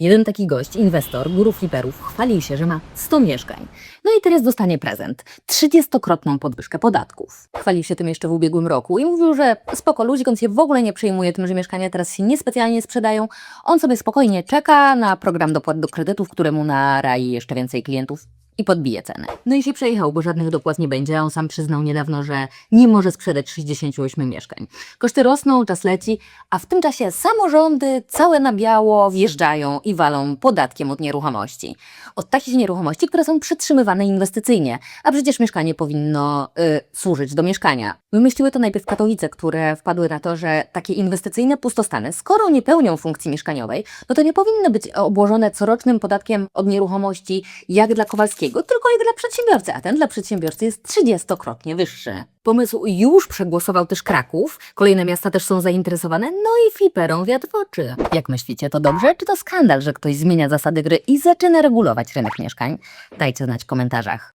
Jeden taki gość, inwestor, guru fliperów, chwalił się, że ma 100 mieszkań. No i teraz dostanie prezent. 30-krotną podwyżkę podatków. Chwalił się tym jeszcze w ubiegłym roku i mówił, że spoko, ludzi on się w ogóle nie przejmuje tym, że mieszkania teraz się niespecjalnie sprzedają. On sobie spokojnie czeka na program dopłat do kredytów, któremu narai jeszcze więcej klientów i podbije cenę. No i się przejechał, bo żadnych dopłat nie będzie, on sam przyznał niedawno, że nie może sprzedać 68 mieszkań. Koszty rosną, czas leci, a w tym czasie samorządy całe na biało wjeżdżają i walą podatkiem od nieruchomości. Od takich nieruchomości, które są przytrzymywane inwestycyjnie, a przecież mieszkanie powinno y, służyć do mieszkania. Wymyśliły to najpierw Katowice, które wpadły na to, że takie inwestycyjne pustostany, skoro nie pełnią funkcji mieszkaniowej, no to nie powinny być obłożone corocznym podatkiem od nieruchomości jak dla Kowalskiego, tylko jak dla przedsiębiorcy, a ten dla przedsiębiorcy jest 30-krotnie wyższy. Pomysł już przegłosował też Kraków, kolejne miasta też są zainteresowane, no i fliperom wiatr w oczy. Jak myślicie, to dobrze, czy to skandal, że ktoś zmienia zasady gry i zaczyna regulować rynek mieszkań? Dajcie znać w komentarzach.